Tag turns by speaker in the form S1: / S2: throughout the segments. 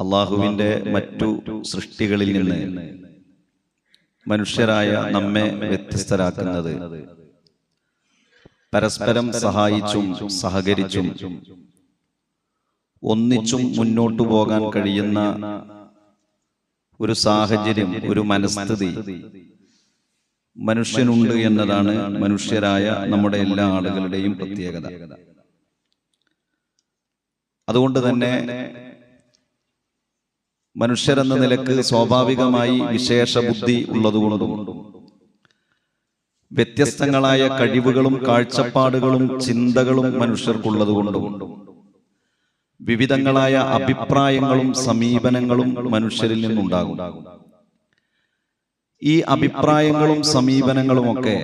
S1: അള്ളാഹുവിന്റെ മറ്റു സൃഷ്ടികളിൽ നിന്ന് മനുഷ്യരായ നമ്മെ വ്യത്യസ്തരാക്കുന്നത്. പരസ്പരം സഹായിച്ചും സഹകരിച്ചും ഒന്നിച്ചും മുന്നോട്ടു പോകാൻ കഴിയുന്ന ഒരു സാഹചര്യം ഒരു മനസ്ഥിതി. മനുഷ്യനുണ്ട് എന്നതാണ് മനുഷ്യരായ നമ്മുടെ എല്ലാ ആളുകളുടെയും പ്രത്യേകത. അതുകൊണ്ട് തന്നെ മനുഷ്യരെന്ന നിലയ്ക്ക് സ്വാഭാവികമായി വിശേഷ ബുദ്ധി ഉള്ളതുകൊണ്ടും വ്യത്യസ്തങ്ങളായ കഴിവുകളും കാഴ്ചപ്പാടുകളും ചിന്തകളും മനുഷ്യർക്കുള്ളതുകൊണ്ടും വിവിധങ്ങളായ അഭിപ്രായങ്ങളും സമീപനങ്ങളും മനുഷ്യരിൽ നിന്നുണ്ടാകും. ഈ അഭിപ്രായങ്ങളും സമീപനങ്ങളുമൊക്കെ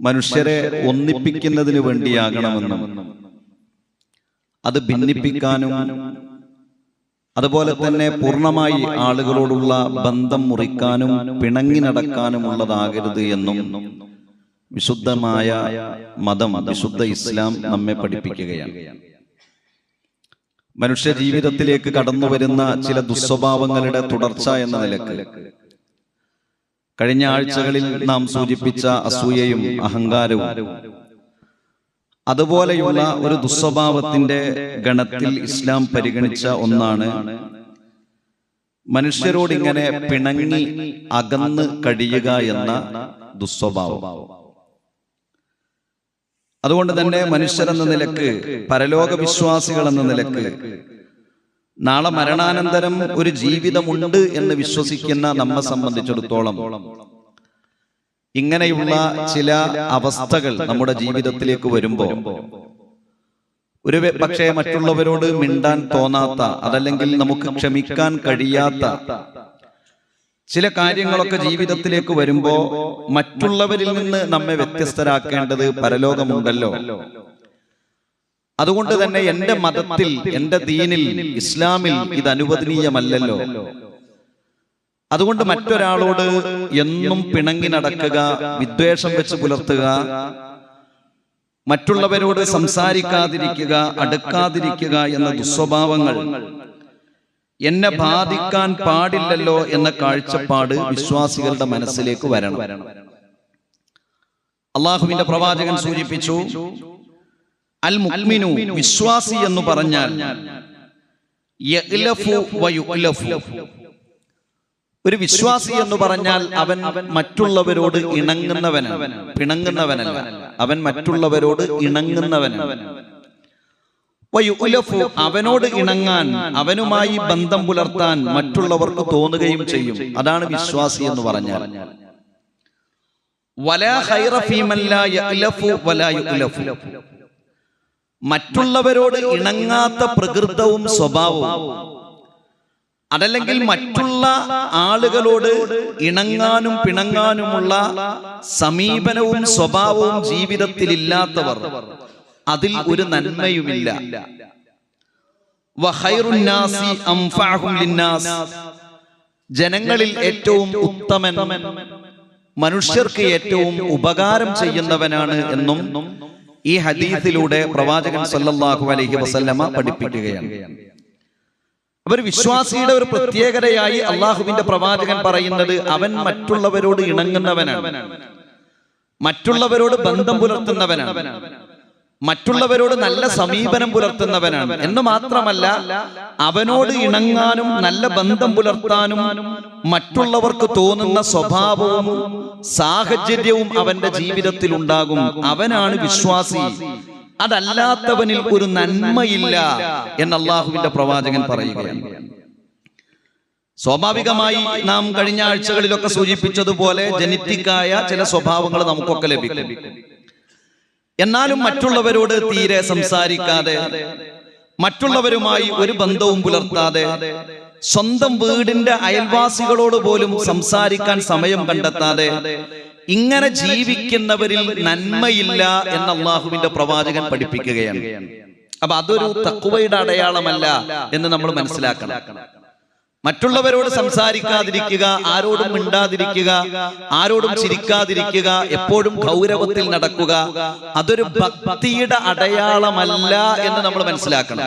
S1: മനുഷ്യരെ ഒന്നിപ്പിക്കുന്നതിന് വേണ്ടിയാകണമെന്നും അത് ഭിന്നിപ്പിക്കാനും അതുപോലെ തന്നെ പൂർണമായി ആളുകളോടുള്ള ബന്ധം മുറിക്കാനും പിണങ്ങി നടക്കാനുമുള്ളതാകരുത് എന്നും വിശുദ്ധമായ മതം വിശുദ്ധ ഇസ്ലാം നമ്മെ പഠിപ്പിക്കുകയാണ്. മനുഷ്യ ജീവിതത്തിലേക്ക് കടന്നു വരുന്ന ചില ദുസ്വഭാവങ്ങളുടെ തുടർച്ച എന്ന നിലയ്ക്ക്. കഴിഞ്ഞ ആഴ്ചകളിൽ നാം സൂചിപ്പിച്ച അസൂയയും അഹങ്കാരവും അതുപോലെയുള്ള ഒരു ദുസ്വഭാവത്തിന്റെ ഗണത്തിൽ ഇസ്ലാം പരിഗണിച്ച ഒന്നാണ് മനുഷ്യരോട് ഇങ്ങനെ പിണങ്ങി അകന്ന് കഴിയുക എന്ന ദുസ്വഭാവം. അതുകൊണ്ട് തന്നെ മനുഷ്യരെന്ന നിലയ്ക്ക് പരലോക വിശ്വാസികൾ എന്ന നിലയ്ക്ക് നാളെ മരണാനന്തരം ഒരു ജീവിതമുണ്ട് എന്ന് വിശ്വസിക്കുന്ന നമ്മെ സംബന്ധിച്ചിടത്തോളം ഇങ്ങനെയുള്ള ചില അവസ്ഥകൾ നമ്മുടെ ജീവിതത്തിലേക്ക് വരുമ്പോൾ ഒരു പക്ഷേ മറ്റുള്ളവരോട് മിണ്ടാൻ തോന്നാത്ത അതല്ലെങ്കിൽ നമുക്ക് ക്ഷമിക്കാൻ കഴിയാത്ത ചില കാര്യങ്ങളൊക്കെ ജീവിതത്തിലേക്ക് വരുമ്പോൾ മറ്റുള്ളവരിൽ നിന്ന് നമ്മെ വ്യത്യസ്തരാക്കേണ്ടത് പരലോകമുണ്ടല്ലോ. അതുകൊണ്ട് തന്നെ എന്റെ മതത്തിൽ എന്റെ ദീനിൽ ഇസ്ലാമിൽ ഇത് അനുവദനീയമല്ലല്ലോ. അതുകൊണ്ട് മറ്റൊരാളോട് എന്നും പിണങ്ങി നടക്കുക വിദ്വേഷം വെച്ച് പുലർത്തുക. മറ്റുള്ളവരോട് സംസാരിക്കാതിരിക്കുക അടുക്കാതിരിക്കുക എന്ന ദുസ്വഭാവങ്ങൾ. എന്നെ ബാധിക്കാൻ പാടില്ലല്ലോ എന്ന കാഴ്ചപ്പാട് വിശ്വാസികളുടെ മനസ്സിലേക്ക് വരണം. അള്ളാഹുവിന്റെ പ്രവാചകൻ സൂചിപ്പിച്ചു അൽ മുഅ്മിനു വിശ്വാസി എന്ന് പറഞ്ഞാൽ. ഒരു വിശ്വാസി എന്ന് പറഞ്ഞാൽ അവൻ മറ്റുള്ളവരോട് ഇണങ്ങുന്നവനാണ് പിണങ്ങുന്നവനല്ല അവൻ മറ്റുള്ളവരോട് ഇണങ്ങുന്നവനാണ് വയുഅ്ലഫു. അവനോട് ഇണങ്ങാൻ അവനുമായി ബന്ധം പുലർത്താൻ മറ്റുള്ളവർക്ക് തോന്നുകയും ചെയ്യും അതാണ് വിശ്വാസി എന്ന് പറഞ്ഞാൽ. മറ്റുള്ളവരോട് ഇണങ്ങാത്ത പ്രകൃതവും സ്വഭാവവും അതല്ലെങ്കിൽ മറ്റുള്ള ആളുകളോട് ഇണങ്ങാനും പിണങ്ങാനുമുള്ള സമീപനവും സ്വഭാവവും ജീവിതത്തിൽ ഇല്ലാത്തവർ അതിൽ ഒരു നന്മയുമില്ല. ജനങ്ങളിൽ ഏറ്റവും ഉത്തമൻ മനുഷ്യർക്ക് ഏറ്റവും ഉപകാരം ചെയ്യുന്നവനാണ് എന്നും ഈ ഹദീസിലൂടെ പ്രവാചകൻ സല്ലല്ലാഹു അലൈഹി വസല്ലമ പഠിപ്പിക്കുകയാണ്. അവർ വിശ്വാസിയുടെ ഒരു പ്രത്യേകതയായി അള്ളാഹുവിന്റെ പ്രവാചകൻ പറയുന്നത് അവൻ മറ്റുള്ളവരോട് ഇണങ്ങുന്നവനാണ്. മറ്റുള്ളവരോട് ബന്ധം പുലർത്തുന്നവനാണ്. മറ്റുള്ളവരോട് നല്ല സമീപനം പുലർത്തുന്നവനാണ്. എന്ന് മാത്രമല്ല അവനോട് ഇണങ്ങാനും നല്ല ബന്ധം പുലർത്താനും മറ്റുള്ളവർക്ക് തോന്നുന്ന സ്വഭാവവും സാഹചര്യവും അവന്റെ ജീവിതത്തിൽ ഉണ്ടാകും അവനാണ് വിശ്വാസി. അതല്ലാത്തവനിൽ ഒരു നന്മയില്ല എന്ന് അള്ളാഹുവിന്റെ പ്രവാചകൻ പറയുകയാണ്. സ്വാഭാവികമായി നാം കഴിഞ്ഞ ആഴ്ചകളിലൊക്കെ സൂചിപ്പിച്ചതുപോലെ ജനറ്റിക്കായ ചില സ്വഭാവങ്ങൾ നമുക്കൊക്കെ ലഭിക്കും. എന്നാലും മറ്റുള്ളവരോട് തീരെ സംസാരിക്കാതെ മറ്റുള്ളവരുമായി ഒരു ബന്ധവും പുലർത്താതെ സ്വന്തം വീടിന്റെ അയൽവാസികളോട് പോലും സംസാരിക്കാൻ സമയം കണ്ടെത്താതെ ഇങ്ങനെ ജീവിക്കുന്നവരിൽ നന്മയില്ല എന്ന് അള്ളാഹുവിന്റെ പ്രവാചകൻ പഠിപ്പിക്കുകയാണ്. അപ്പൊ അതൊരു തക്കുവയുടെ അടയാളമല്ല എന്ന് നമ്മൾ മനസ്സിലാക്കണം. മറ്റുള്ളവരോട് സംസാരിക്കാതിരിക്കുക ആരോടും മിണ്ടാതിരിക്കുക ആരോടും ചിരിക്കാതിരിക്കുക എപ്പോഴും ഗൗരവത്തിൽ നടക്കുക അതൊരു ഭക്തിയുടെ അടയാളമല്ല എന്ന് നമ്മൾ മനസ്സിലാക്കണം.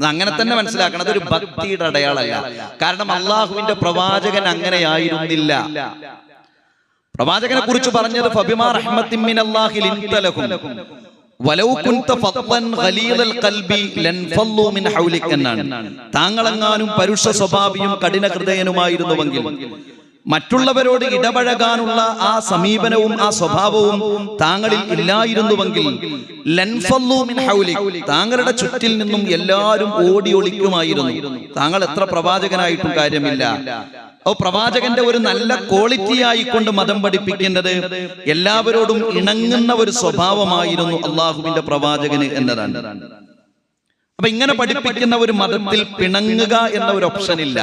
S1: അങ്ങനെ തന്നെ മനസ്സിലാക്കണം. അതൊരു ഭക്തിയുടെ അടയാളല്ല കാരണം അള്ളാഹുവിന്റെ പ്രവാചകൻ അങ്ങനെയായിരുന്നില്ല. പ്രവാചകനെ കുറിച്ച് പറഞ്ഞത് ഫബിമാ റഹ്മത്തിൻ വലൗ കുൻത ഖൽബി മിൻ താങ്കളെങ്ങാനും പരുഷ സ്വഭാവിയും കഠിന ഹൃദയനുമായിരുന്നുവെങ്കിൽ മറ്റുള്ളവരോട് ഇടപഴകാനുള്ള ആ സമീപനവും ആ സ്വഭാവവും താങ്കളിൽ ഇല്ലായിരുന്നുവെങ്കിൽ താങ്കളുടെ ചുറ്റിൽ നിന്നും എല്ലാവരും ഓടി ഒളിക്കുമായിരുന്നു. താങ്കൾ എത്ര പ്രവാചകനായിട്ടും കാര്യമില്ല. ഓ പ്രവാചകന്റെ ഒരു നല്ല ക്വാളിറ്റി ആയിക്കൊണ്ട് മതം പഠിപ്പിക്കേണ്ടത് എല്ലാവരോടും ഇണങ്ങുന്ന ഒരു സ്വഭാവമായിരുന്നു അള്ളാഹുവിന്റെ പ്രവാചകന് എന്നതാണ്. അപ്പൊ ഇങ്ങനെ പഠിപ്പിക്കുന്ന ഒരു മതത്തിൽ പിണങ്ങുക എന്ന ഒരു ഓപ്ഷൻ ഇല്ല.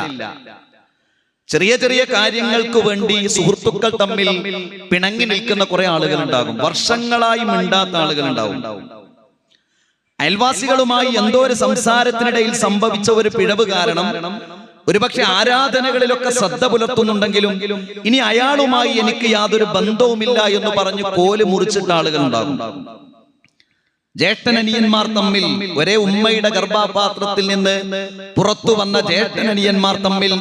S1: ചെറിയ ചെറിയ കാര്യങ്ങൾക്ക് വേണ്ടി സുഹൃത്തുക്കൾ തമ്മിൽ പിണങ്ങി നിൽക്കുന്ന കുറെ ആളുകൾ ഉണ്ടാകും. വർഷങ്ങളായി മിണ്ടാത്ത ആളുകൾ ഉണ്ടാവും അയൽവാസികളുമായി എന്തോ ഒരു സംസാരത്തിനിടയിൽ സംഭവിച്ച ഒരു പിഴവ് കാരണം ഒരുപക്ഷെ ആരാധനകളിലൊക്കെ ശ്രദ്ധ പുലർത്തുന്നുണ്ടെങ്കിലും ഇനി അയാളുമായി എനിക്ക് യാതൊരു ബന്ധവുമില്ല എന്ന് പറഞ്ഞ് കോൽ മുറിച്ചിട്ട ആളുകൾ ഉണ്ടാകും ജ്യേഷ്ഠനനിയന്മാർ തമ്മിൽ ഒരേ ഉമ്മയുടെ ഗർഭാപാത്രത്തിൽ നിന്ന് പുറത്തു വന്ന ജ്യേഷ്ഠനനിയന്മാർ തമ്മിൽ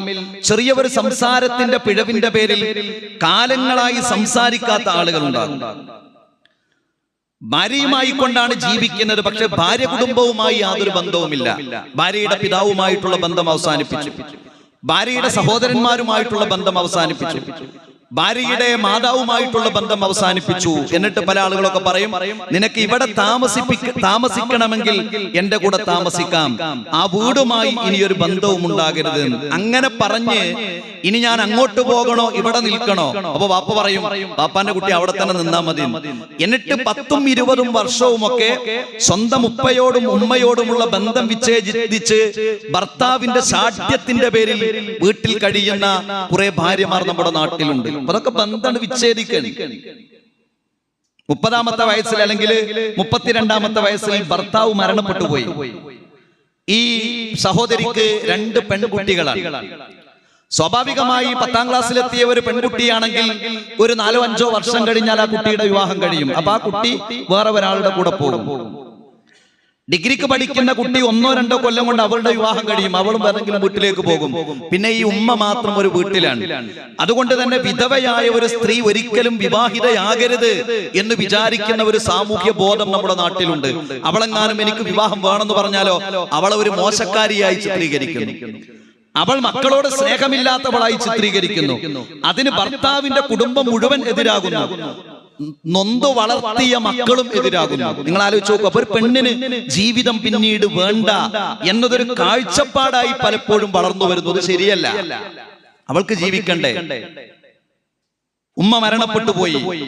S1: ചെറിയ ഒരു സംസാരത്തിന്റെ പിഴവിന്റെ പേരിൽ കാലങ്ങളായി സംസാരിക്കാത്ത ആളുകൾ ഉണ്ടാകും ഭാര്യയുമായി കൊണ്ടാണ് ജീവിക്കുന്നത്. പക്ഷെ ഭാര്യ കുടുംബവുമായി യാതൊരു ബന്ധവുമില്ല. ഭാര്യയുടെ പിതാവുമായിട്ടുള്ള ബന്ധം അവസാനിപ്പിച്ചു. ഭാര്യയുടെ സഹോദരന്മാരുമായിട്ടുള്ള ബന്ധം അവസാനിപ്പിച്ചു. ഭാര്യയുടെ മാതാവുമായിട്ടുള്ള ബന്ധം അവസാനിപ്പിച്ചു. എന്നിട്ട് പല ആളുകളൊക്കെ പറയും നിനക്ക് ഇവിടെ താമസിപ്പിക്ക താമസിക്കണമെങ്കിൽ എന്റെ കൂടെ താമസിക്കാം. ആ വീടുമായി ഇനി ഒരു ബന്ധവും ഉണ്ടാകരുത്. അങ്ങനെ പറഞ്ഞ് ഇനി ഞാൻ അങ്ങോട്ട് പോകണോ? ഇവിടെ നിൽക്കണോ? അപ്പൊ വാപ്പ പറയും വാപ്പാന്റെ കുട്ടി അവിടെ തന്നെ നിന്നാ മതി. എന്ന്. എന്നിട്ട് പത്തും ഇരുപതും വർഷവും ഒക്കെ സ്വന്തം ഉപ്പയോടും ഉമ്മയോടുമുള്ള ബന്ധം വിച്ഛേദിച്ച് ഭർത്താവിന്റെ സാഠ്യത്തിന്റെ പേരിൽ വീട്ടിൽ കഴിയുന്ന കുറെ ഭാര്യമാർ നമ്മുടെ നാട്ടിലുണ്ട്. അപ്പൊ അതൊക്കെ ബന്ധം വിച്ഛേദിക്കണം. മുപ്പതാമത്തെ വയസ്സിൽ അല്ലെങ്കിൽ മുപ്പത്തിരണ്ടാമത്തെ വയസ്സിൽ ഭർത്താവ് മരണപ്പെട്ടു പോയി. ഈ സഹോദരിക്ക് രണ്ട് പെൺകുട്ടികളാണ്. സ്വാഭാവികമായി പത്താം ക്ലാസ്സിലെത്തിയ ഒരു പെൺകുട്ടിയാണെങ്കിൽ ഒരു നാലോ അഞ്ചോ വർഷം കഴിഞ്ഞാൽ ആ കുട്ടിയുടെ വിവാഹം കഴിയും. അപ്പൊ ആ കുട്ടി വേറെ ഒരാളുടെ കൂടെ പോകും. ഡിഗ്രിക്ക് പഠിക്കുന്ന കുട്ടി ഒന്നോ രണ്ടോ കൊല്ലം കൊണ്ട് അവളുടെ വിവാഹം കഴിയും. അവളും വേറെങ്കിലും വീട്ടിലേക്ക് പോകും. പിന്നെ ഈ ഉമ്മ മാത്രം ഒരു വീട്ടിലാണ്. അതുകൊണ്ട് തന്നെ വിധവയായ ഒരു സ്ത്രീ ഒരിക്കലും വിവാഹിതയാകരുത് എന്ന് വിചാരിക്കുന്ന ഒരു സാമൂഹ്യ ബോധം നമ്മുടെ നാട്ടിലുണ്ട്. അവളെങ്ങാനും എനിക്ക് വിവാഹം വേണമെന്ന് പറഞ്ഞാലോ അവളെ ഒരു മോശക്കാരിയായി ചിത്രീകരിക്കുന്നു. അവൾ മക്കളോട് സ്നേഹമില്ലാത്തവളായി ചിത്രീകരിക്കുന്നു. അതിന് ഭർത്താവിന്റെ കുടുംബം മുഴുവൻ എതിരാകുന്നു. നൊന്തു വളർത്തിയ മക്കളും എതിരാകുന്നു. നിങ്ങൾ ആലോചിച്ച് നോക്കുക അപ്പൊ ഒരു പെണ്ണിന് ജീവിതം പിന്നീട് വേണ്ട എന്നതൊരു കാഴ്ചപ്പാടായി പലപ്പോഴും വളർന്നു വരുന്നത് ശരിയല്ല. അവൾക്ക് ജീവിക്കണ്ടേ? ഉമ്മ മരണപ്പെട്ടു പോയി.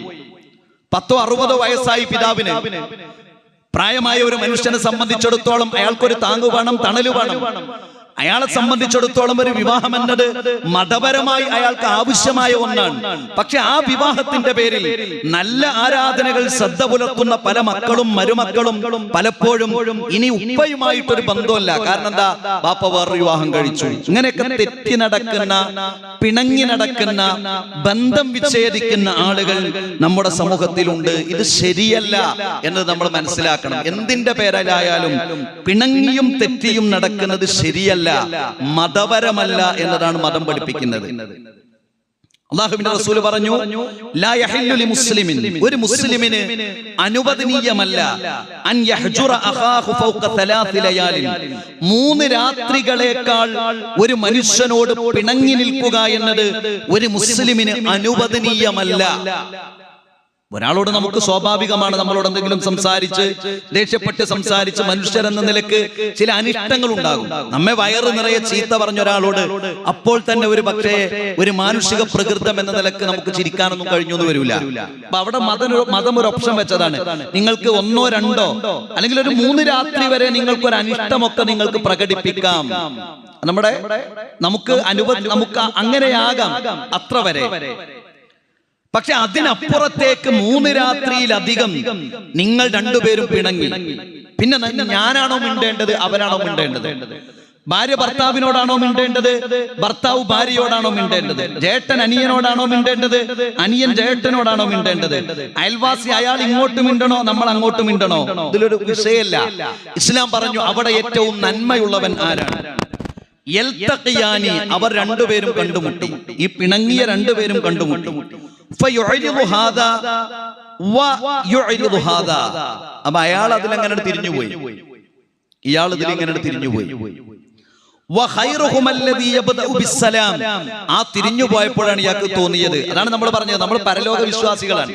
S1: പത്തോ അറുപതോ വയസ്സായി പിതാവിന്. പ്രായമായ ഒരു മനുഷ്യനെ സംബന്ധിച്ചിടത്തോളം അയാൾക്കൊരു താങ്ങു വേണം. തണൽ വേണം. അയാളെ സംബന്ധിച്ചിടത്തോളം ഒരു വിവാഹം എന്നത് മതപരമായി അയാൾക്ക് ആവശ്യമായ ഒന്നാണ്. പക്ഷെ ആ വിവാഹത്തിന്റെ പേരിൽ നല്ല ആരാധനകൾ ശ്രദ്ധ പുലർത്തുന്ന പല മക്കളും മരുമക്കളും പലപ്പോഴും ഇനി ഉപ്പയുമായിട്ടൊരു ബന്ധമല്ല കാരണം എന്താ? ബാപ്പ വേറൊരു വിവാഹം കഴിച്ചു. ഇങ്ങനെയൊക്കെ തെറ്റി നടക്കുന്ന പിണങ്ങി നടക്കുന്ന ബന്ധം വിച്ഛേദിക്കുന്ന ആളുകൾ നമ്മുടെ സമൂഹത്തിലുണ്ട്. ഇത് ശരിയല്ല എന്നത് നമ്മൾ മനസ്സിലാക്കണം. എന്തിന്റെ പേരിലായാലും പിണങ്ങിയും തെറ്റിയും നടക്കുന്നത് ശരിയല്ല. മതപരമല്ല എന്നതാണ് മതം പഠിപ്പിക്കുന്നത്. അള്ളാഹുബിന്റെ റസൂൽ പറഞ്ഞു ലാ യഹില്ലു ലിമുസ്ലിമിൻ ഒരു മുസ്ലിമിന് അനുവദനീയമല്ല അൻ യഹ്ജുറ അഖാഹു ഫൗക തലാത്തി ലയാലിൻ. മൂന്ന് രാത്രികളേക്കാൾ ഒരു മനുഷ്യനോട് പിണങ്ങി നിൽക്കുക എന്നത് ഒരു മുസ്ലിമിന് അനുവദനീയമല്ല. ഒരാളോട് നമുക്ക് സ്വാഭാവികമാണ് നമ്മളോട് എന്തെങ്കിലും സംസാരിച്ച് ദേഷ്യപ്പെട്ട് സംസാരിച്ച് മനുഷ്യരെന്ന നിലയ്ക്ക് ചില അനിഷ്ടങ്ങൾ ഉണ്ടാകും. നമ്മെ വയറ് നിറയെ ചീത്ത പറഞ്ഞ ഒരാളോട് അപ്പോൾ തന്നെ ഒരു പക്ഷേ ഒരു മാനുഷിക പ്രകൃതം എന്ന നിലയ്ക്ക് നമുക്ക് ചിരിക്കാനൊന്നും കഴിഞ്ഞു എന്ന് വരില്ല. അപ്പൊ അവിടെ മതം മതം ഒരു ഓപ്ഷൻ വെച്ചതാണ്. നിങ്ങൾക്ക് ഒന്നോ രണ്ടോ അല്ലെങ്കിൽ ഒരു മൂന്ന് രാത്രി വരെ നിങ്ങൾക്ക് ഒരു അനിഷ്ടമൊക്കെ നിങ്ങൾക്ക് പ്രകടിപ്പിക്കാം. നമ്മുടെ നമുക്ക് അനുഭവം നമുക്ക് അങ്ങനെയാകാം അത്ര വരെ. പക്ഷെ അതിനപ്പുറത്തേക്ക് മൂന്ന് രാത്രിയിലധികം നിങ്ങൾ രണ്ടുപേരും പിണങ്ങി. പിന്നെ ഞാനാണോ മിണ്ടേണ്ടത്? അവനാണോ മിണ്ടേണ്ടത്? ഭാര്യ ഭർത്താവിനോടാണോ മിണ്ടേണ്ടത്? ഭർത്താവ് ഭാര്യയോടാണോ മിണ്ടേണ്ടത്? ജേട്ടൻ അനിയനോടാണോ മിണ്ടേണ്ടത്? അനിയൻ ജേട്ടനോടാണോ മിണ്ടേണ്ടത്? അയൽവാസി അയാൾ ഇങ്ങോട്ട് മിണ്ടണോ? നമ്മൾ അങ്ങോട്ട് മിണ്ടണോ? ഇതിലൊരു വിഷയല്ല. ഇസ്ലാം പറഞ്ഞു അവിടെ ഏറ്റവും നന്മയുള്ളവൻ ആരാണ്? അവർ രണ്ടുപേരും കണ്ടുമുട്ടി. ഈ പിണങ്ങിയ രണ്ടുപേരും കണ്ടുമുട്ടി. അപ്പൊ അയാൾ അതിലങ്ങനെ തിരിഞ്ഞുപോയി? ഇയാൾ ഇതിലിങ്ങനെ തിരിഞ്ഞുപോയി. ആ തിരിഞ്ഞു പോയപ്പോഴാണ് ഇയാൾക്ക് തോന്നിയത്. അതാണ് നമ്മൾ പറഞ്ഞത്. നമ്മൾ പരലോക വിശ്വാസികളാണ്.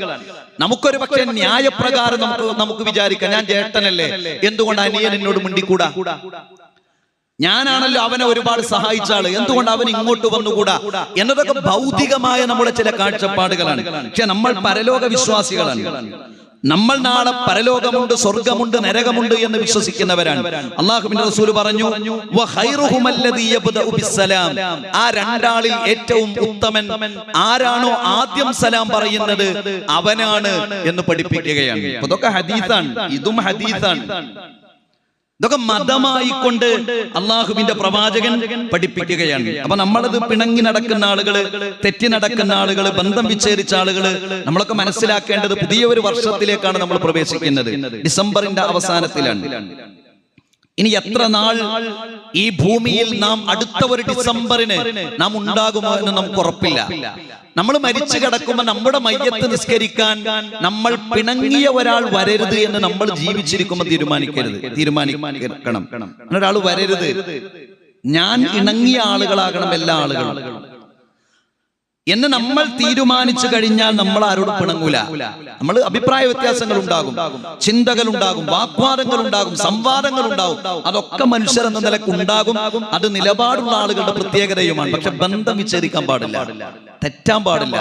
S1: നമുക്കൊരു പക്ഷേ ന്യായപ്രകാരം നമുക്ക് നമുക്ക് വിചാരിക്കാം ഞാൻ ചേട്ടനല്ലേ എന്തുകൊണ്ട് അനിയൻ എന്നോട് മിണ്ടിക്കൂടാ? ഞാനാണല്ലോ അവനെ ഒരുപാട് സഹായിച്ച ആൾ. എന്തുകൊണ്ട് അവൻ ഇങ്ങോട്ട് വന്നുകൂടാ? എന്നതൊക്കെ ഭൗതികമായ നമ്മുടെ ചില കാഴ്ചപ്പാടുകളാണ്. പക്ഷെ നമ്മൾ പരലോക വിശ്വാസികളാണ്. നമ്മൾ നാളെ പരലോകമുണ്ട് സ്വർഗമുണ്ട് നരകമുണ്ട് എന്ന് വിശ്വസിക്കുന്നവരാണ്. അള്ളാഹുബിന്റെ റസൂൽ പറഞ്ഞു. ആ രണ്ടാളിൽ ഏറ്റവും ഉത്തമൻ? ആരാണോ ആദ്യം സലാം പറയുന്നത്? അവനാണ് എന്ന് പഠിപ്പിക്കുകയാണ്. അതൊക്കെ ഹദീസാണ്. ഇതും ഹദീസാണ്. ഇതൊക്കെ മതമായിക്കൊണ്ട് അള്ളാഹുവിന്റെ പ്രവാചകൻ പഠിപ്പിക്കുകയാണ്. അപ്പൊ നമ്മളത് പിണങ്ങി നടക്കുന്ന ആളുകൾ തെറ്റി നടക്കുന്ന ആളുകൾ ബന്ധം വിച്ഛേദിച്ച ആളുകൾ നമ്മളൊക്കെ മനസ്സിലാക്കേണ്ടത് പുതിയ ഒരു വർഷത്തിലേക്കാണ് നമ്മൾ പ്രവേശിക്കുന്നത്. ഡിസംബറിന്റെ അവസാനത്തിലാണ്. ഇനി എത്ര നാൾ ഈ ഭൂമിയിൽ നാം അടുത്ത ഒരു ഡിസംബറിന് നാം ഉണ്ടാകുമോ എന്ന് നമുക്ക് ഉറപ്പില്ല. നമ്മൾ മരിച്ചു കിടക്കുമ്പോൾ നമ്മുടെ മയ്യത്ത് നിസ്കരിക്കാൻ നമ്മൾ പിണങ്ങിയ ഒരാൾ വരരുത് എന്ന് നമ്മൾ ജീവിച്ചിരിക്കുമ്പോൾ തീരുമാനിക്കരുത്. തീരുമാനിക്കണം. ഒരാൾ വരരുത്. ഞാൻ ഇണങ്ങിയ ആളുകളാകണം എല്ലാ ആളുകളും. എന്ന് നമ്മൾ തീരുമാനിച്ചു കഴിഞ്ഞാൽ നമ്മൾ ആരോട് പിണങ്ങൂല. നമ്മൾ അഭിപ്രായ വ്യത്യാസങ്ങൾ ഉണ്ടാകും. ചിന്തകൾ ഉണ്ടാകും വാഗ്വാദങ്ങൾ ഉണ്ടാകും സംവാദങ്ങൾ ഉണ്ടാകും അതൊക്കെ മനുഷ്യർ എന്ന നിലയ്ക്ക് ഉണ്ടാകും. അത് നിലപാടുള്ള ആളുകളുടെ പ്രത്യേകതയുമാണ്. പക്ഷെ ബന്ധം വിച്ഛേദിക്കാൻ പാടില്ല. തെറ്റാൻ പാടില്ല.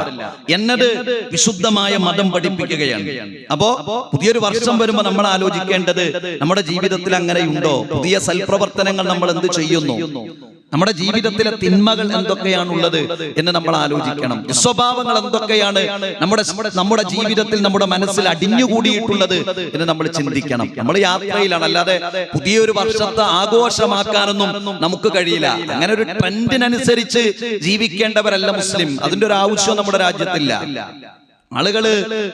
S1: എന്നത് വിശുദ്ധമായ മതം പഠിപ്പിക്കുകയാണ്. അപ്പോ പുതിയൊരു വർഷം വരുമ്പോൾ നമ്മൾ ആലോചിക്കേണ്ടത് നമ്മുടെ ജീവിതത്തിൽ അങ്ങനെയുണ്ടോ? പുതിയ സൽപ്രവർത്തനങ്ങൾ നമ്മൾ എന്ത് ചെയ്യുന്നു? നമ്മുടെ ജീവിതത്തിലെ തിന്മകൾ എന്തൊക്കെയാണുള്ളത് എന്ന് നമ്മൾ ആലോചിക്കണം. സ്വഭാവങ്ങൾ എന്തൊക്കെയാണ് നമ്മുടെ നമ്മുടെ ജീവിതത്തിൽ നമ്മുടെ മനസ്സിൽ അടിഞ്ഞുകൂടിയിട്ടുള്ളത് എന്ന് നമ്മൾ ചിന്തിക്കണം. നമ്മൾ യാത്രയിലാണ്. അല്ലാതെ പുതിയൊരു വർഷത്തെ ആഘോഷമാക്കാനൊന്നും നമുക്ക് കഴിയില്ല. അങ്ങനെ ഒരു ട്രെൻഡിനനുസരിച്ച് ജീവിക്കേണ്ടവരല്ല മുസ്ലിം. അതിന്റെ ഒരു ആവശ്യം നമ്മുടെ രാജ്യത്തില്ല. ആളുകൾ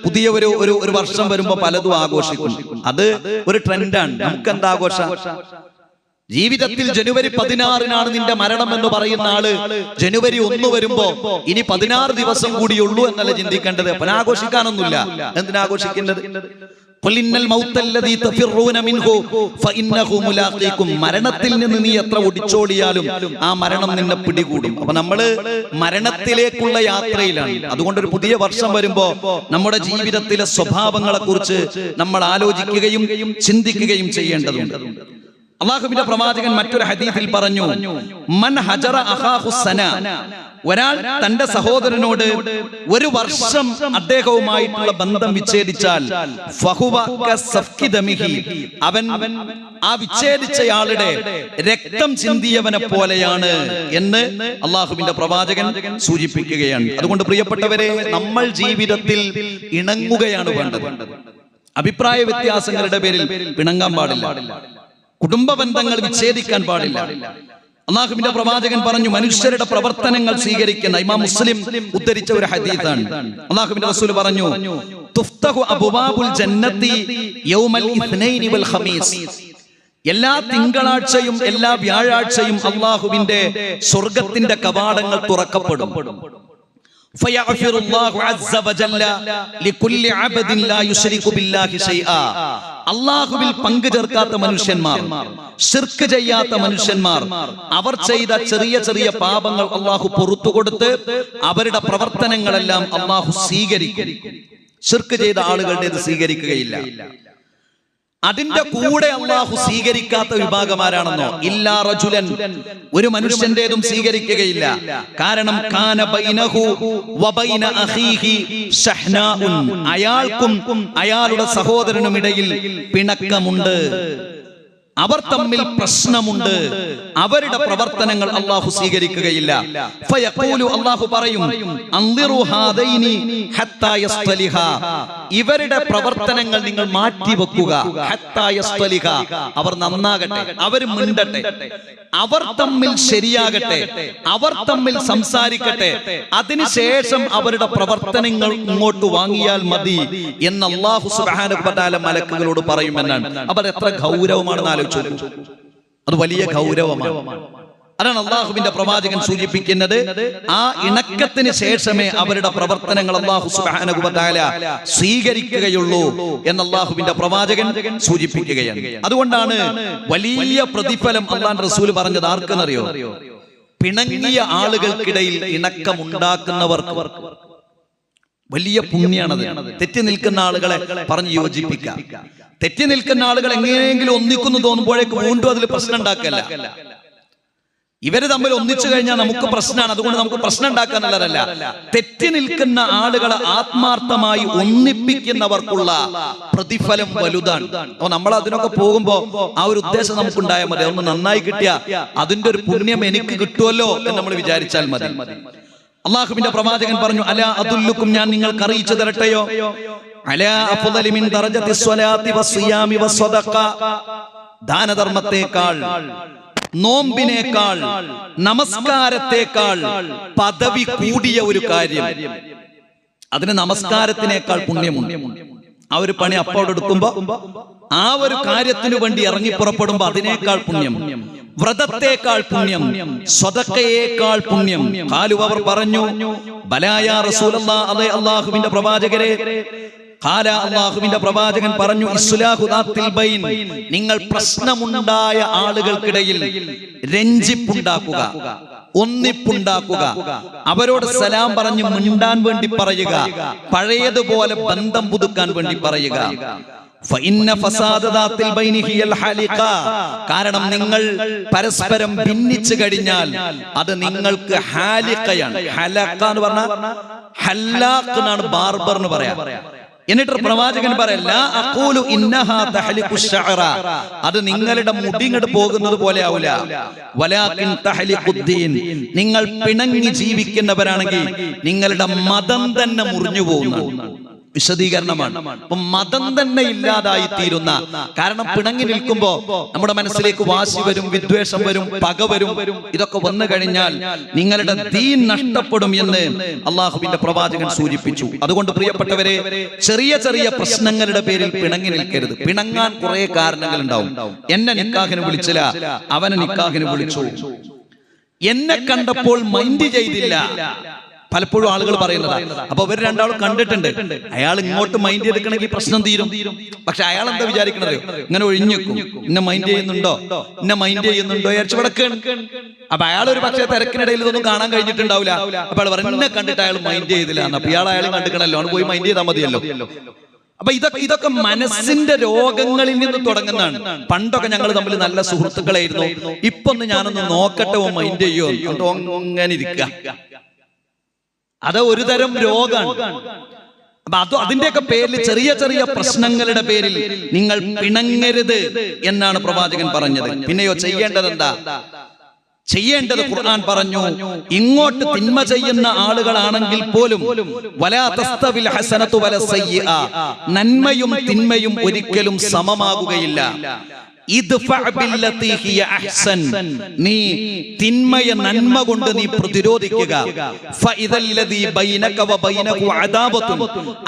S1: പുതിയ ഒരു ഒരു വർഷം വരുമ്പോ പലതും ആഘോഷിക്കും. അത് ഒരു ട്രെൻഡാണ്. നമുക്ക് എന്താ ആഘോഷം ജീവിതത്തിൽ ജനുവരി പതിനാറിനാണ് നിന്റെ മരണം എന്ന് പറയുന്ന ആൾ ജനുവരി ഒന്ന് വരുമ്പോ ഇനി പതിനാറ് ദിവസം കൂടിയുള്ളൂ എന്നല്ല ചിന്തിക്കേണ്ടത്? അപ്പൊ ആഘോഷിക്കാനൊന്നുമില്ല. എന്തിനാഘോഷിക്കേണ്ടത് മരണത്തിൽ നിന്ന് നീ എത്ര ഒടിച്ചോടിയാലും ആ മരണം നിന്നെ പിടികൂടും. അപ്പൊ നമ്മൾ മരണത്തിലേക്കുള്ള യാത്രയിലാണ്. അതുകൊണ്ട് ഒരു പുതിയ വർഷം വരുമ്പോ നമ്മുടെ ജീവിതത്തിലെ സ്വഭാവങ്ങളെ കുറിച്ച് നമ്മൾ ആലോചിക്കുകയും ചിന്തിക്കുകയും ചെയ്യേണ്ടതുണ്ട്. അള്ളാഹുവിന്റെ പ്രവാചകൻ മറ്റൊരു ഹദീഫിൽ പറഞ്ഞു മൻ ഹജറ ഒരാൾ തന്റെ സഹോദരനോട് ഒരു വർഷം അദ്ദേഹവുമായിട്ടുള്ള ബന്ധം വിച്ഛേദിച്ചാൽ. അവൻ ആ വിച്ഛേദിച്ചയാളുടെ രക്തം ചിന്തിയവനെ പോലെയാണ് എന്ന് അള്ളാഹുവിന്റെ പ്രവാചകൻ സൂചിപ്പിക്കുകയാണ് അതുകൊണ്ട് പ്രിയപ്പെട്ടവരെ നമ്മൾ ജീവിതത്തിൽ ഇണങ്ങുകയാണ് വേണ്ടത് അഭിപ്രായ വ്യത്യാസങ്ങളുടെ പേരിൽ പിണങ്ങാൻ പാടില്ല കുടുംബ ബന്ധങ്ങൾ വിച്ഛേദിക്കാൻ പാടില്ല. അള്ളാഹുബിന്റെ പ്രവാചകൻ പറഞ്ഞു മനുഷ്യരുടെ പ്രവർത്തനങ്ങൾ സ്വീകരിക്കുന്ന ഇമാം മുസ്ലിം ഉദ്ധരിച്ച ഒരു ഹദീതാണ് അള്ളാഹുബിന്റെ റസൂൽ പറഞ്ഞു തുഫ്തഹു ജന്നത്തി യൗമൽ ഖമീസ്. എല്ലാ തിങ്കളാഴ്ചയും എല്ലാ വ്യാഴാഴ്ചയും അള്ളാഹുവിന്റെ സ്വർഗത്തിന്റെ കവാടങ്ങൾ തുറക്കപ്പെടും. فيغفر الله عز وجل لكل عبد لا يشرك بالله شيئا അള്ളാഹുവിൽ പങ്കു ചേർക്കാത്ത മനുഷ്യന്മാർ ഷിർക്ക് ചെയ്യാത്ത മനുഷ്യന്മാർ അവർ ചെയ്ത ചെറിയ ചെറിയ പാപങ്ങൾ അള്ളാഹു പുറത്തു കൊടുത്ത് അവരുടെ പ്രവർത്തനങ്ങളെല്ലാം അള്ളാഹു സ്വീകരിക്കും ഷിർക്ക് ചെയ്ത ആളുകളുടേത് സ്വീകരിക്കുകയില്ല അതിന്റെ കൂടെ അള്ളാഹു സ്വീകരിക്കാത്ത വിഭാഗമാരാണെന്നോ? ഇല്ലാ റജുലൻ ഒരു മനുഷ്യന്റേതും സ്വീകരിക്കുകയില്ല. കാരണം കാന ബൈനഹു വബൈന അഖീഹി ഷഹ്നാഉൻ. അയാൾക്കും അയാളുടെ സഹോദരനും ഇടയിൽ പിണക്കമുണ്ട്. അവർ തമ്മിൽ പ്രശ്നമുണ്ട്. അവരുടെ പ്രവർത്തനങ്ങൾ അള്ളാഹു സ്വീകരിക്കുകയില്ല. അള്ളാഹു പറയും ഇവരുടെ പ്രവർത്തനങ്ങൾ നിങ്ങൾ ഹത്താ യസ്തലിഹ. അവർ നന്നാകട്ടെ അവർ മിണ്ടട്ടെ. അവർ തമ്മിൽ ശരിയാകട്ടെ അവർ തമ്മിൽ സംസാരിക്കട്ടെ. അതിനുശേഷം അവരുടെ പ്രവർത്തനങ്ങൾ ഇങ്ങോട്ട് വാങ്ങിയാൽ മതി എന്ന് അള്ളാഹു സുബാനുപതാല മലക്കുകളോട് പറയുമെന്നാണ്. അവർ എത്ര ഗൗരവമാണെന്ന് ആലോചിച്ചു അത് വലിയ ഗൗരവമാണ്. അതാണ് അള്ളാഹുവിന്റെ പ്രവാചകൻ സൂചിപ്പിക്കുന്നത്. ആ ഇണക്കത്തിന് ശേഷമേ അവരുടെ പ്രവർത്തനങ്ങൾ അള്ളാഹു സുബാനുപതാല സ്വീകരിക്കുകയുള്ളൂ എന്ന് അള്ളാഹുവിന്റെ പ്രവാചകൻ സൂചിപ്പിക്കുകയാണ്. അതുകൊണ്ടാണ് വലിയ പ്രതിഫലം അള്ളാൻ റസൂൽ പറഞ്ഞത് ആർക്കെന്നറിയോ? പിണങ്ങിയ ആളുകൾക്കിടയിൽ ഇണക്കമുണ്ടാക്കുന്നവർക്ക് വലിയ പുണ്യാണത്. തെറ്റി നിൽക്കുന്ന ആളുകളെ പറഞ്ഞ് യോജിപ്പിക്കാം. തെറ്റി നിൽക്കുന്ന ആളുകൾ എങ്ങനെയെങ്കിലും ഒന്നിക്കുന്നു തോന്നുമ്പോഴേക്ക് വീണ്ടും അതിൽ പ്രശ്നം ഉണ്ടാക്കല്ല. ഇവർ തമ്മിൽ ഒന്നിച്ചു കഴിഞ്ഞാൽ നമുക്ക് പ്രശ്നമാണ്. അതുകൊണ്ട് നമുക്ക് പ്രശ്നം ഉണ്ടാക്കാനുള്ളതല്ല തെറ്റി നിൽക്കുന്ന ആളുകളെ ആത്മാർത്ഥമായി ഒന്നിപ്പിക്കുന്നവർക്കുള്ള പ്രതിഫലം വലുതാണ്. അപ്പൊ നമ്മൾ അതിനൊക്കെ പോകുമ്പോ ആ ഒരു ഉദ്ദേശം നമുക്ക് ഉണ്ടായാൽ മതി. ഒന്ന് നന്നായി കിട്ടിയ അതിന്റെ ഒരു പുണ്യം എനിക്ക് കിട്ടുമല്ലോ എന്ന് നമ്മൾ വിചാരിച്ചാൽ മതി. അള്ളാഹുവിന്റെ പ്രവാചകൻ പറഞ്ഞു അല അതുല്ലുക്കും ഞാൻ നിങ്ങൾക്ക് അറിയിച്ചു തരട്ടെയോ അല ദറജത്തി സ്വലാത്തി ദാനധർമ്മത്തെക്കാൾ നോമ്പിനേക്കാൾ നമസ്കാരത്തെക്കാൾ പദവി കൂടിയ ഒരു കാര്യം. അതിന് നമസ്കാരത്തിനേക്കാൾ പുണ്യമുണ്ട്. ആ ഒരു പണി അപ്പോട് എടുക്കുമ്പോ ആ ഒരു കാര്യത്തിനു വേണ്ടി ഇറങ്ങി പുറപ്പെടുമ്പോ അതിനേക്കാൾ പുണ്യം. വ്രതത്തെക്കാൾ പുണ്യം. സ്വതക്കയേക്കാൾ പുണ്യം. കാലു അവർ പറഞ്ഞു ബലായ റസൂൽ അതെ അള്ളാഹുവിന്റെ പ്രവാചകരെ. അള്ളാഹുവിന്റെ പ്രവാചകൻ പറഞ്ഞു ബൈൻ. നിങ്ങൾ പ്രശ്നമുണ്ടായ ആളുകൾക്കിടയിൽ രഞ്ജിപ്പുണ്ടാക്കുക. ഒന്നിപ്പുണ്ടാക്കുക. അവരോട് സലാം പറഞ്ഞ് മിണ്ടാൻ വേണ്ടി പറയുക. പഴയതുപോലെ ബന്ധം പുതുക്കാൻ വേണ്ടി പറയുക. കാരണം നിങ്ങൾ പരസ്പരം ഭിന്നിച്ചു കഴിഞ്ഞാൽ അത് നിങ്ങൾക്ക് ഹാലിക്കയാണ് ഹലക്ക എന്ന് പറഞ്ഞാൽ ഹല്ലാക്ക് എന്നാണ് ബാർബർ എന്ന് പറയാ. എന്നിട്ട് പ്രവാചകൻ പറയല്ല അത് നിങ്ങളുടെ മുടിങ്ങട് പോകുന്നത് പോലെ ആവില്ല. നിങ്ങൾ പിണങ്ങി ജീവിക്കുന്നവരാണെങ്കിൽ നിങ്ങളുടെ മതം തന്നെ മുറിഞ്ഞു പോകുന്നു വിശദീകരണമാണ്. അപ്പൊ മതം തന്നെ ഇല്ലാതായി തീരുന്ന കാരണം പിണങ്ങി നിൽക്കുമ്പോ നമ്മുടെ മനസ്സിലേക്ക് വാശി വരും വിദ്വേഷം വരും പക വരും ഇതൊക്കെ വന്നു കഴിഞ്ഞാൽ നിങ്ങളുടെ ദീൻ നഷ്ടപ്പെടും എന്ന് അള്ളാഹുവിന്റെ പ്രവാചകൻ സൂചിപ്പിച്ചു. അതുകൊണ്ട് പ്രിയപ്പെട്ടവരെ ചെറിയ ചെറിയ പ്രശ്നങ്ങളുടെ പേരിൽ പിണങ്ങി നിൽക്കരുത് പിണങ്ങാൻ കുറെ കാരണങ്ങൾ ഉണ്ടാവും എന്നെ നിക്കാഹിന് വിളിച്ചില്ല അവനെ നിക്കാഹിന് വിളിച്ചു. എന്നെ കണ്ടപ്പോൾ മൈൻഡ് ചെയ്തില്ല. പലപ്പോഴും ആളുകൾ പറയുന്നത്. അപ്പൊ ഇവർ രണ്ടാളും കണ്ടിട്ടുണ്ട്. അയാൾ ഇങ്ങോട്ട് മൈൻഡ് ചെയ്തിക്കണമെങ്കിൽ പ്രശ്നം തീരും പക്ഷെ അയാൾ എന്താ വിചാരിക്കണത്? ഇങ്ങനെ ഒഴിഞ്ഞേക്കും. ഇന്നെ മൈൻഡ് ചെയ്യുന്നുണ്ടോ? ഇന്നെ മൈൻഡ് ചെയ്യുന്നുണ്ടോ? വിചാരിച്ചു കിടക്കാണ് അപ്പൊ അയാൾ ഒരു പക്ഷേ തിരക്കിനിടയിൽ ഇതൊന്നും കാണാൻ കഴിഞ്ഞിട്ടുണ്ടാവില്ല. അപ്പൊ അയാൾ പറഞ്ഞു എന്നെ കണ്ടിട്ട് അയാൾ മൈൻഡ് ചെയ്തില്ല. അപ്പൊ ഇയാൾ അയാൾ കണ്ടിക്കണല്ലോ. അവൻ പോയി മൈൻഡ് ചെയ്താൽ മതിയല്ലോ. അപ്പൊ ഇതൊക്കെ ഇതൊക്കെ മനസ്സിന്റെ രോഗങ്ങളിൽ നിന്ന് തുടങ്ങുന്നതാണ്. പണ്ടൊക്കെ ഞങ്ങൾ തമ്മിൽ നല്ല സുഹൃത്തുക്കളായിരുന്നു. ഇപ്പൊ ഒന്ന് ഞാനൊന്ന് നോക്കട്ടെ മൈൻഡ് ചെയ്യോ അങ്ങനെ ഇരിക്കുക. അത് ഒരു തരം രോഗമാണ് അപ്പൊ അത് അതിന്റെയൊക്കെ പേരിൽ ചെറിയ ചെറിയ പ്രശ്നങ്ങളുടെ പേരിൽ നിങ്ങൾ പിണങ്ങരുത് എന്നാണ് പ്രവാചകൻ പറഞ്ഞത്. പിന്നെയോ ചെയ്യേണ്ടത് എന്താ? ചെയ്യേണ്ടത് ഖുർആൻ പറഞ്ഞു ഇങ്ങോട്ട് തിന്മ ചെയ്യുന്ന ആളുകളാണെങ്കിൽ പോലും. നന്മയും തിന്മയും ഒരിക്കലും സമമാകുകയില്ല. നീ തിന്മയ നന്മ കൊണ്ട് നീ പ്രതിരോധിക്കുക.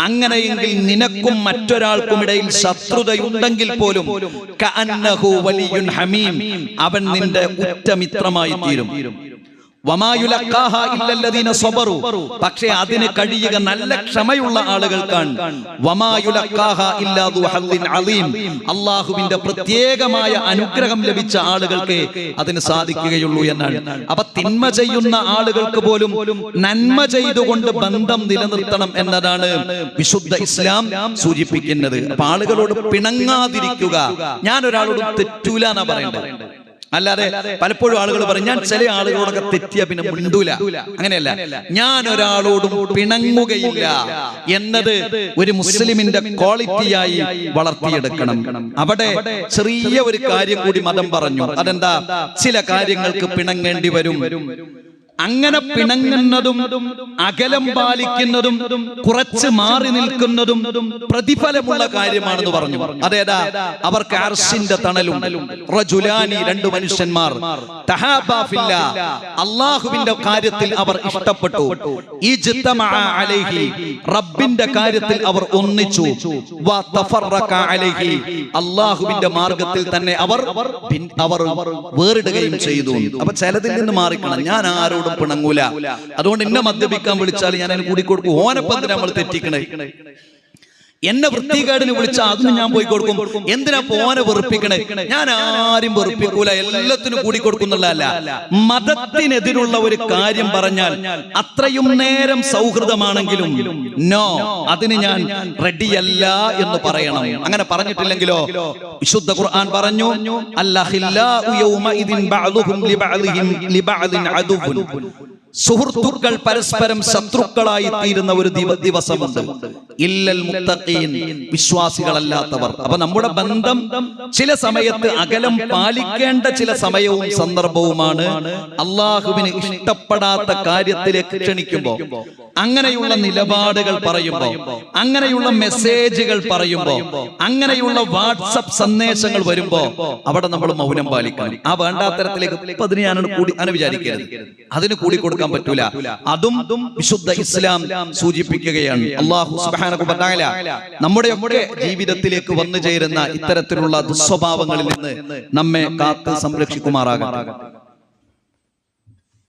S1: അങ്ങനെയെങ്കിൽ നിനക്കും മറ്റൊരാൾക്കും ഇടയിൽ ശത്രുതയുണ്ടെങ്കിൽ പോലും അവൻ നിന്റെ ഉറ്റമിത്രമായി തീരും. പക്ഷേ അതിന് കഴിയുക നല്ല ക്ഷമയുള്ള ആളുകൾക്കാണ് അള്ളാഹുവിന്റെ പ്രത്യേകമായ അനുഗ്രഹം ലഭിച്ച ആളുകൾക്ക് അതിന് സാധിക്കുകയുള്ളൂ എന്നാണ്. അപ്പൊ തിന്മ ചെയ്യുന്ന ആളുകൾക്ക് പോലും നന്മ ചെയ്തുകൊണ്ട് ബന്ധം നിലനിർത്തണം എന്നതാണ് വിശുദ്ധ ഇസ്ലാം സൂചിപ്പിക്കുന്നത്. അപ്പൊ ആളുകളോട് പിണങ്ങാതിരിക്കുക. ഞാൻ ഒരാളോട് തെറ്റൂല എന്നാ പറയേണ്ടത് അല്ലാതെ പലപ്പോഴും ആളുകൾ പറയും ഞാൻ ചില ആളുകളോടൊക്കെ തെറ്റിയ പിന്നെ മിണ്ടൂല. അങ്ങനെയല്ല ഞാൻ ഒരാളോടും പിണങ്ങുകയില്ല എന്നത് ഒരു മുസ്ലിമിന്റെ ക്വാളിറ്റിയായി വളർത്തിയെടുക്കണം. അവിടെ ചെറിയ ഒരു കാര്യം കൂടി മതം പറഞ്ഞു. അതെന്താ? ചില കാര്യങ്ങൾക്ക് പിണങ്ങേണ്ടി വരും. അങ്ങനെ പിണങ്ങുന്നതും അകലം പാലിക്കുന്നതും കുറച്ച് മാറി നിൽക്കുന്നതും പ്രതിഫലമുള്ള കാര്യമാണെന്ന് പറഞ്ഞു. അതേതാ? അവർക്ക് അർഷിന്റെ തണലും റജുലാനി രണ്ടു മനുഷ്യന്മാർ. അള്ളാഹുവിന്റെ കാര്യത്തിൽ അവർ ഇഷ്ടപ്പെട്ടു. ഈ റബ്ബിന്റെ കാര്യത്തിൽ അവർ ഒന്നിച്ചു. അള്ളാഹുവിന്റെ മാർഗത്തിൽ തന്നെ അവർ അവർ വേറിടുകയും ചെയ്തു. അപ്പൊ ചിലതിൽ നിന്ന് മാറിക്കണം. ഞാൻ ആരോടും പിണങ്ങൂല. അതുകൊണ്ട് എന്നെ മദ്യപിക്കാൻ വിളിച്ചാൽ ഞാൻ അതിന് കൂടി കൊടുക്കും ഓനപ്പത്തിന് നമ്മൾ തെറ്റിക്കണേ. എന്നെ വൃത്തികേടിന് വിളിച്ചാൽ അതിന് ഞാൻ പോയി കൊടുക്കും. എന്തിനാ പോനെ വെറുപ്പിക്കണേ? ഞാൻ ആരും വെറുപ്പിക്കൂല. എല്ലാത്തിനും കൂടി കൊടുക്കുന്നുള്ളതല്ല. മതത്തിനെതിരുള്ള ഒരു കാര്യം പറഞ്ഞാൽ അത്രയും നേരം സൗഹൃദമാണെങ്കിലും നോ അതിന് ഞാൻ റെഡിയല്ല എന്ന് പറയണം. അങ്ങനെ പറഞ്ഞിട്ടില്ലെങ്കിലോ? വിശുദ്ധ ഖുർആൻ പറഞ്ഞു സുഹൃത്തുക്കൾ പരസ്പരം ശത്രുക്കളായി തീരുന്ന ഒരു ദിവസം ദിവസമുണ്ട്. മുത്തഖീൻ വിശ്വാസികളല്ലാത്തവർ. അപ്പൊ നമ്മുടെ ബന്ധം ചില സമയത്ത് അകലം പാലിക്കേണ്ട ചില സമയവും സന്ദർഭവുമാണ് അള്ളാഹുവിന് ഇഷ്ടപ്പെടാത്ത കാര്യത്തിലേക്ക് ക്ഷണിക്കുമ്പോ. അങ്ങനെയുള്ള നിലപാടുകൾ പറയുമ്പോ അങ്ങനെയുള്ള മെസ്സേജുകൾ പറയുമ്പോ അങ്ങനെയുള്ള വാട്സപ്പ് സന്ദേശങ്ങൾ വരുമ്പോ അവിടെ നമ്മൾ മൗനം പാലിക്കണം. ആ വേണ്ടാത്തരത്തിലേക്ക് ഇപ്പൊ അതിന് ഞാനാണ് കൂടി അങ്ങനെ വിചാരിക്കരുത്. അതിന് കൂടി കൊടുക്കാൻ പറ്റൂല. അതും വിശുദ്ധ ഇസ്ലാം സൂചിപ്പിക്കുകയാണ്. അള്ളാഹു സുബ്ഹാനഹു നമ്മുടെ നമ്മുടെയൊക്കെ ജീവിതത്തിലേക്ക് വന്നു ചേരുന്ന ഇത്തരത്തിലുള്ള ദുസ്വഭാവങ്ങളിൽ നിന്ന് നമ്മെ കാത്ത് സംരക്ഷിക്കുമാറാകട്ടെ.